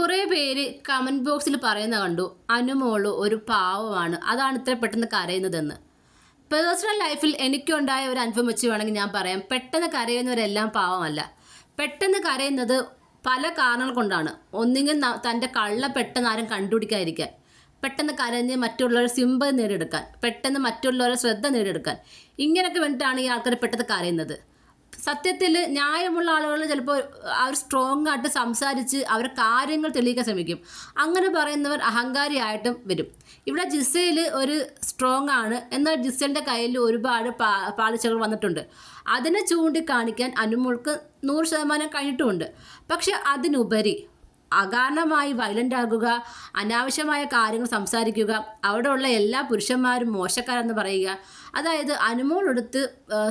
കുറേ പേര് കമന്റ് ബോക്സിൽ പറയുന്ന കണ്ടു അനുമോൾ ഒരു പാവമാണ് അതാണ് ഇത്ര പെട്ടെന്ന് കരയുന്നതെന്ന്. പേഴ്സണൽ ലൈഫിൽ എനിക്കുണ്ടായ ഒരു അനുഭവം വെച്ച് വേണമെങ്കിൽ ഞാൻ പറയാം. പെട്ടെന്ന് കരയുന്നവരെല്ലാം പാവമല്ല. പെട്ടെന്ന് കരയുന്നത് പല കാരണങ്ങൾ കൊണ്ടാണ്. ഒന്നുകിൽ തന്റെ കള്ള പെട്ടെന്ന് ആരും കണ്ടുപിടിക്കാതിരിക്കാൻ പെട്ടെന്ന് കരഞ്ഞ് മറ്റുള്ളവരുടെ സിമ്പതി നേടിയെടുക്കാൻ പെട്ടെന്ന് മറ്റുള്ളവരുടെ ശ്രദ്ധ നേടിയെടുക്കാൻ. ഇങ്ങനെയൊക്കെ വേണ്ടിയിട്ടാണ് ഈ ആൾക്കാർ പെട്ടെന്ന് കരയുന്നത്. സത്യത്തിൽ ന്യായമുള്ള ആളുകൾ ചിലപ്പോൾ അവർ സ്ട്രോങ് ആയിട്ട് സംസാരിച്ച് അവരുടെ കാര്യങ്ങൾ തെളിയിക്കാൻ ശ്രമിക്കും. അങ്ങനെ പറയുന്നവർ അഹങ്കാരിയായിട്ടും വരും. ഇവിടെ ജിസയിൽ ഒരു സ്ട്രോങ് ആണ്. എന്നാൽ ജിസലിന്റെ കയ്യിൽ ഒരുപാട് പാ പാളിച്ചകൾ വന്നിട്ടുണ്ട്. അതിനെ ചൂണ്ടിക്കാണിക്കാൻ അനുമുൾക്ക് നൂറ് ശതമാനം കഴിഞ്ഞിട്ടുമുണ്ട്. പക്ഷെ അതിനുപരി അകാരണമായി വയലന്റ് ആകുക അനാവശ്യമായ കാര്യങ്ങൾ സംസാരിക്കുക അവിടെയുള്ള എല്ലാ പുരുഷന്മാരും മോശക്കാരെന്ന് പറയുക. അതായത് അനുമോളെടുത്ത്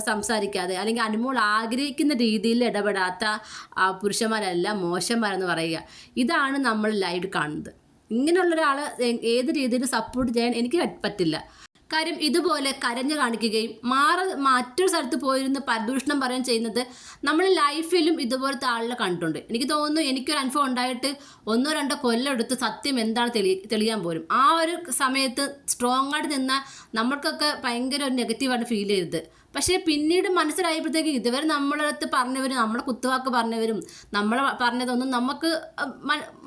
സംസാരിക്കാതെ അല്ലെങ്കിൽ അനുമോൾ ആഗ്രഹിക്കുന്ന രീതിയിൽ ഇടപെടാത്ത പുരുഷന്മാരല്ല മോശന്മാരെന്ന് പറയുക. ഇതാണ് നമ്മൾ ലൈവ് കാണുന്നത്. ഇങ്ങനെയുള്ള ഒരാൾ ഏത് രീതിയിൽ സപ്പോർട്ട് ചെയ്യാൻ എനിക്ക് പറ്റില്ല. കാര്യം ഇതുപോലെ കരഞ്ഞു കാണിക്കുകയും മാറ മറ്റൊരു സ്ഥലത്ത് പോയിരുന്ന് പരദൂഷണം പറയുകയും ചെയ്യുന്നത് നമ്മൾ ലൈഫിലും ഇതുപോലത്തെ ആളുകളെ കണ്ടിട്ടുണ്ട്. എനിക്ക് തോന്നുന്നു എനിക്കൊരു അനുഭവം ഉണ്ടായിട്ട് ഒന്നോ രണ്ടോ കൊല്ലം എടുത്ത് സത്യം എന്താണ് തെളി തെളിയാൻ പോലും. ആ ഒരു സമയത്ത് സ്ട്രോങ് ആയിട്ട് നിന്ന നമ്മൾക്കൊക്കെ ഭയങ്കര ഒരു നെഗറ്റീവായിട്ട് ഫീൽ ചെയ്തത്. പക്ഷേ പിന്നീട് മനസ്സിലായപ്പോഴത്തേക്ക് ഇതുവരെ നമ്മളെ അടുത്ത് പറഞ്ഞവരും നമ്മളെ കുത്തുവാക്ക് പറഞ്ഞവരും നമ്മളെ പറഞ്ഞതൊന്നും നമുക്ക്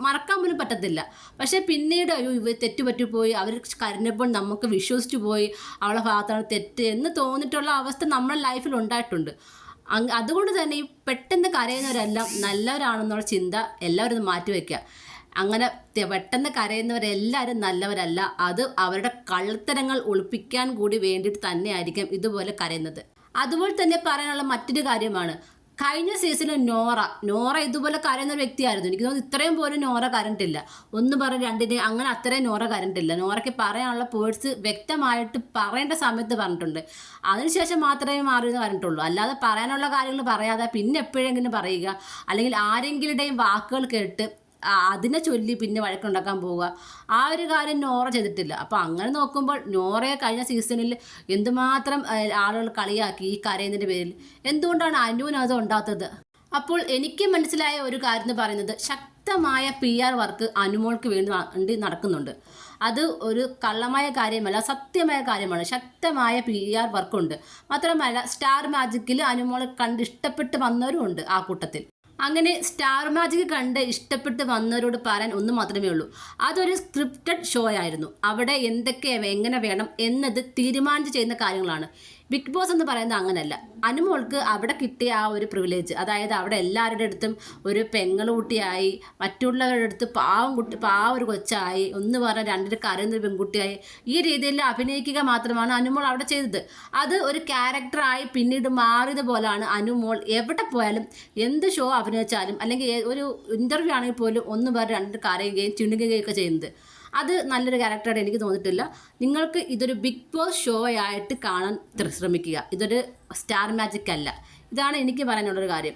മറക്കാൻ പറ്റത്തില്ല. പക്ഷേ പിന്നീട് അയ്യോ ഇവ തെറ്റുപറ്റിപ്പോയി അവർ കരഞ്ഞപ്പോൾ നമുക്ക് വിശ്വസിച്ചു പോയി അവളെ ഭാഗത്താണ് തെറ്റ് എന്ന് തോന്നിയിട്ടുള്ള അവസ്ഥ നമ്മുടെ ലൈഫിൽ ഉണ്ടായിട്ടുണ്ട്. അതുകൊണ്ട് തന്നെ ഈ പെട്ടെന്ന് കരയുന്നവരെല്ലാം നല്ലവരാണെന്നുള്ള ചിന്ത എല്ലാവരും മാറ്റിവെക്കുക അങ്ങനെ പെട്ടെന്ന് കരയുന്നവരെല്ലാവരും നല്ലവരല്ല. അത് അവരുടെ കള്ളത്തരങ്ങൾ ഒളിപ്പിക്കാൻ കൂടി വേണ്ടിയിട്ട് തന്നെയായിരിക്കും ഇതുപോലെ കരയുന്നത്. അതുപോലെ തന്നെ പറയാനുള്ള മറ്റൊരു കാര്യമാണ്. കഴിഞ്ഞ സീസണിൽ നോറ നോറ ഇതുപോലെ കരയുന്ന വ്യക്തിയായിരുന്നു. എനിക്ക് തോന്നുന്നു ഇത്രയും പോലും നോറ കരണ്ടില്ല ഒന്ന് പറഞ്ഞ് രണ്ടിന് അങ്ങനെ അത്രയും നോറ കരണ്ടില്ല നോറയ്ക്ക് പറയാനുള്ള പേഴ്സ് വ്യക്തമായിട്ട് പറയേണ്ട സമയത്ത് പറഞ്ഞിട്ടുണ്ട്. അതിനുശേഷം മാത്രമേ മാറി എന്ന് പറഞ്ഞിട്ടുള്ളൂ. അല്ലാതെ പറയാനുള്ള കാര്യങ്ങൾ പറയാതെ പിന്നെ എപ്പോഴെങ്കിലും പറയുക അല്ലെങ്കിൽ ആരെങ്കിലുടെയും വാക്കുകൾ കേട്ട് അതിനെ ചൊല്ലി പിന്നെ വഴക്കുണ്ടാക്കാൻ പോവുക. ആ ഒരു കാര്യം നോറ ചെയ്തിട്ടില്ല. അപ്പോൾ അങ്ങനെ നോക്കുമ്പോൾ നോറയെ കഴിഞ്ഞ സീസണിൽ എന്തുമാത്രം ആളുകൾ കളിയാക്കി ഈ കരയുന്നതിന്റെ പേരിൽ. എന്തുകൊണ്ടാണ് അനുവിന് അത് ഉണ്ടാത്തത്? അപ്പോൾ എനിക്ക് മനസ്സിലായ ഒരു കാര്യം എന്ന് പറയുന്നത് ശക്തമായ പി ആർ വർക്ക് അനുമോൾക്ക് വേണ്ടി നടക്കുന്നുണ്ട്. അത് ഒരു കള്ളമായ കാര്യമല്ല സത്യമായ കാര്യമാണ്. ശക്തമായ പി ആർ വർക്കുണ്ട് മാത്രമല്ല സ്റ്റാർ മാജിക്കിൽ അനുമോളെ കണ്ട് ഇഷ്ടപ്പെട്ട് വന്നവരും ഉണ്ട് ആ കൂട്ടത്തിൽ. അങ്ങനെ സ്റ്റാർ മാജിക് കണ്ട് ഇഷ്ടപ്പെട്ട് വന്നവരോട് പറയാൻ ഒന്ന് മാത്രമേ ഉള്ളൂ. അതൊരു സ്ക്രിപ്റ്റഡ് ഷോ ആയിരുന്നു. അവിടെ എന്തൊക്കെ എങ്ങനെ വേണം എന്നത് തീരുമാനിച്ച് ചെയ്യുന്ന കാര്യങ്ങളാണ്. ബിഗ് ബോസ് എന്ന് പറയുന്നത് അങ്ങനെയല്ല അനുമോൾക്ക് അവിടെ കിട്ടിയ ആ ഒരു പ്രിവിലേജ് അതായത് അവിടെ എല്ലാവരുടെ അടുത്തും ഒരു പെങ്ങളുകുട്ടിയായി മറ്റുള്ളവരുടെ അടുത്ത് പാവം കുട്ടി പാവം ഒരു കൊച്ചായി ഒന്ന് പറഞ്ഞ രണ്ടിന് കരയുന്ന പെൺകുട്ടിയായി ഈ രീതിയിൽ അഭിനയിക്കുക മാത്രമാണ് അനുമോൾ അവിടെ ചെയ്തത്. അത് ഒരു ക്യാരക്ടറായി പിന്നീട് മാറിയത് പോലാണ് അനുമോൾ എവിടെ പോയാലും എന്ത് ഷോ അഭിനയിച്ചാലും അല്ലെങ്കിൽ ഒരു ഇന്റർവ്യൂ ആണെങ്കിൽ പോലും ഒന്ന് പറഞ്ഞ് രണ്ടര കരയുകയും ചിണുകുകയും ഒക്കെ ചെയ്യുന്നത്. അത് നല്ലൊരു ക്യാരക്ടറായിട്ട് എനിക്ക് തോന്നിയിട്ടില്ല. നിങ്ങൾക്ക് ഇതൊരു ബിഗ് ബോസ് ഷോ ആയിട്ട് കാണാൻ ശ്രമിക്കുക. ഇതൊരു സ്റ്റാർ മാജിക് അല്ല. ഇതാണ് എനിക്ക് പറയാനുള്ളൊരു കാര്യം.